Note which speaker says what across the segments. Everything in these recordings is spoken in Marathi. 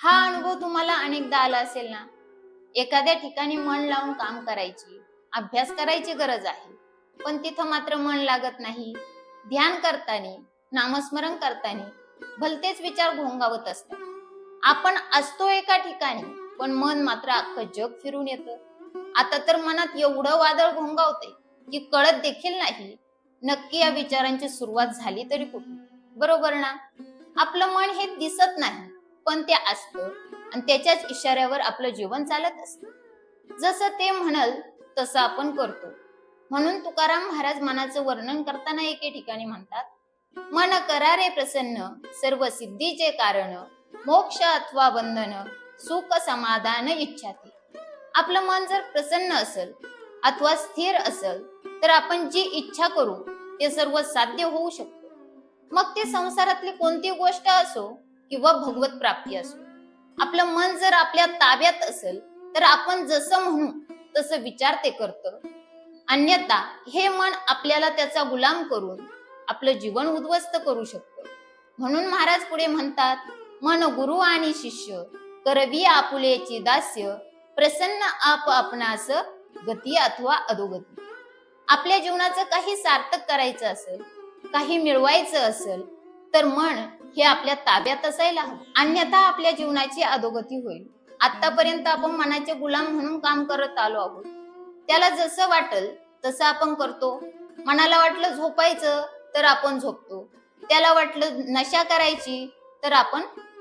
Speaker 1: हा अनुभव तुम्हाला अनेकदा आला असेल ना? एखाद्या ठिकाणी मन लावून काम करायची अभ्यास करायची गरज आहे पण तिथं मात्र मन लागत नाही. ध्यान करताना नामस्मरण करताना भलतेच विचार घोंगावत असतात. आपण असतो एका ठिकाणी पण मन मात्र अख्खं जग फिरून येतं. आता तर मनात एवढं वादळ घोंगावते की कळत देखील नाही. नक्की या विचारांची सुरुवात झाली तरी कुठे बरोबर ना? आपलं मन हे दिसत नाही. पण ते असतं. आणि त्याच्याच इशाऱ्यावर आपलं जीवन चालत असत. जसं ते म्हणल तसं आपण करतो. म्हणून तुकाराम महाराज मनाचं वर्णन करताना एके ठिकाणी म्हणतात मन करारे प्रसन्न सर्व सिद्धीचे कारण मोक्ष अथवा बंधन सुख समाधान इच्छाते. आपलं मन जर प्रसन्न असेल अथवा स्थिर असेल तर आपण जी इच्छा करू ते सर्व साध्य होऊ शकतो. मग ते संसारातली कोणती गोष्ट असो किंवा भगवत प्राप्ती असो. आपलं मन जर आपल्या ताब्यात असेल तर आपण जसं म्हणू तसं विचार ते करतं. अन्यथा हे मन आपल्याला त्याचा गुलाम करून आपलं जीवन उद्ध्वस्त करू शकतं. म्हणून महाराज पुढे म्हणतात मन गुरु आणि शिष्य करवी आपुलेची दास्य प्रसन्न आप आपणास गती अथवा अधोगती. आपल्या जीवनाचं काही सार्थक करायचं असेल काही मिळवायचं असेल तर मन हे आपल्या ताब्यात असायला हवं. अन्यथा आपल्या जीवनाची अधोगती होईल. आतापर्यंत आपण मनाचे गुलाम म्हणून काम करत आलो आहोत. त्याला जसं वाटल तसं आपण करतो. मनाला वाटलं झोपायचं तर आपण झोपतो. त्याला वाटलं नशा करायची तर आपण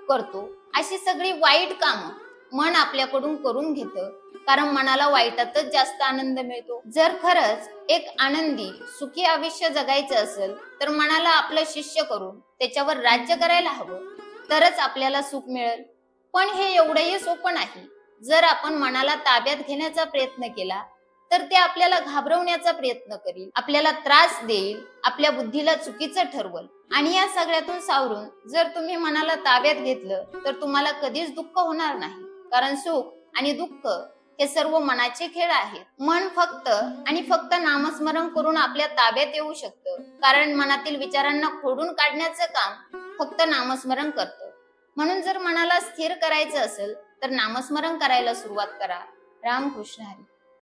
Speaker 1: करतो. अशी सगळी वाईट कामं मन आपल्याकडून करून घेतं. कारण मनाला वाईटातच जास्त आनंद मिळतो. जर खरंच एक आनंदी सुखी आयुष्य जगायचं असेल तर मनाला आपलं शिष्य करून त्याच्यावर राज्य करायला हवं. तरच आपल्याला सुख मिळेल. पण हे एवढंही सोपं नाही. जर आपण मनाला ताब्यात घेण्याचा प्रयत्न केला तर ते आपल्याला घाबरवण्याचा प्रयत्न करील. आपल्याला त्रास देईल आपल्या बुद्धीला चुकीचं ठरवल. आणि या सगळ्यातून सावरून जर तुम्ही मनाला ताब्यात घेतलं तर तुम्हाला कधीच दुःख होणार नाही. कारण सुख आणि दुःख हे सर्व मनाचे खेळ आहेत. मन फक्त आणि फक्त नामस्मरण करून आपल्या ताब्यात येऊ शकतं. कारण मनातील विचारांना खोडून काढण्याचं काम फक्त नामस्मरण करतं. म्हणून जर मनाला स्थिर करायचं असेल तर नामस्मरण करायला सुरुवात करा. रामकृष्ण हरी.